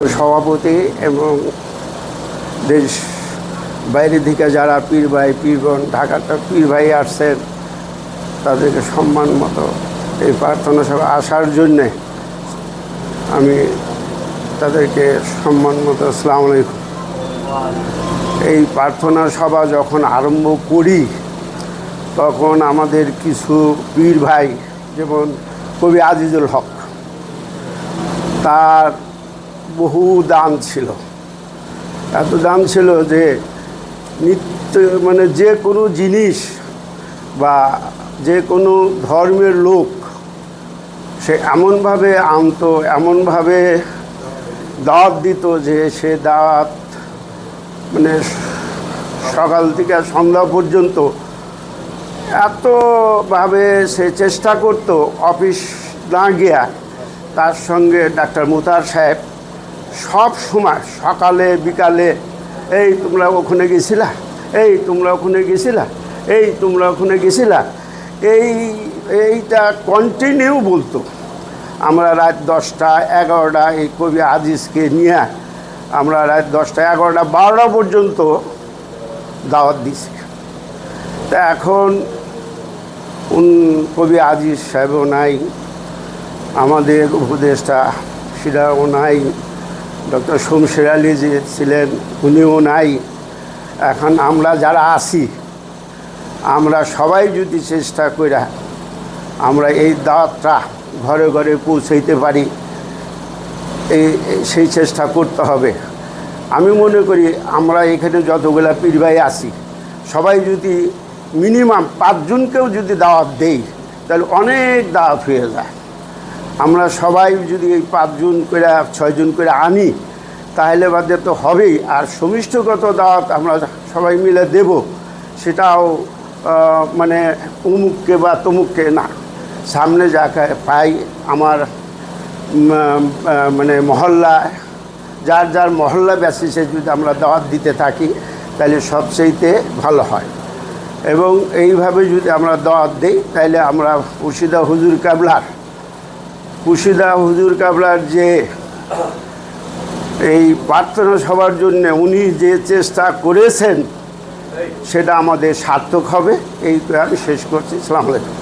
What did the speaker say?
সভাপতি এবং দেশ বাইরে থেকে যারা পীর ভাই, পীরগণ ঢাকাতে পীর ভাই আসছেন, তাদেরকে সম্মান মতো এই প্রার্থনা সভা আসার জন্যে আমি তাদেরকে সম্মান মতো আসসালামু আলাইকুম। এই প্রার্থনা সভা যখন আরম্ভ করি, তখন আমাদের কিছু পীর ভাই, যেমন কবি আজিজুল হক, তার বহু দান ছিল। এত দান ছিল যে নিত্য মানে যে কোনো জিনিস বা যে কোনো ধর্মের লোক, সে এমনভাবে আনতো, এমনভাবে দাওয়াত দিত যে সে দাওয়াত মানে সকাল থেকে সন্ধ্যা পর্যন্ত এতভাবে সে চেষ্টা করতো অফিস না গিয়া। তার সঙ্গে ডাক্তার মুতার সাহেব সব সময়, সকালে, বিকালে, এই তোমরা ওখানে গেছিলা? এই তোমরা ওখানে গেছিলা? এই তোমরা ওখানে গেছিলা? এই, এইটা কন্টিনিউ বলতো। আমরা রাত দশটা, এগারোটা, এই কবি আজিজকে নিয়ে আমরা রাত দশটা, এগারোটা, বারোটা পর্যন্ত দাওয়াত দিছি তা এখন উন কবি আজিজ সাহেবও নাই, আমাদের উপদেষ্টা সেটাও নাই। ডক্টর শমশের আলী যে ছিলেন, উনিও নাই। এখন আমরা যারা আছি, আমরা সবাই যদি চেষ্টা করি আমরা এই দাওয়াতটা ঘরে ঘরে পৌঁছাইতে পারি, এই সেই চেষ্টা করতে হবে। আমি মনে করি আমরা এখানে যতগুলা পীরভাই আছি, সবাই যদি মিনিমাম পাঁচজনকেও যদি দাওয়াত দেই, তাহলে অনেক দাওয়াত হয়ে যায়। আমরা সবাই যদি এই পাঁচজন করে ছয়জন করে আনি, তাহলে বাদে তো হবেই। আর সমিষ্টগত দাওয়াত আমরা সবাই মিলে দেব, সেটাও মানে অমুককে বা তমুককে না। সামনে যাকে পাই আমার মানে মহল্লা, যার যার মহল্লা বেসিসে যদি আমরা দাওয়াত দিতে থাকি, তাহলে সবচেয়েতে ভালো হয়। এবং এইভাবে যদি আমরা দাওয়াত দিই, তাহলে আমরা উশিদা হুজুর কাবলার কুশিদা হুজুর কাবলার যে এই প্রার্থনা সবার জন্য উনি যে চেষ্টা করেছেন, সেটা আমাদের সার্থক হবে। এই আমি শেষ করছি। সালাম আলাইকুম।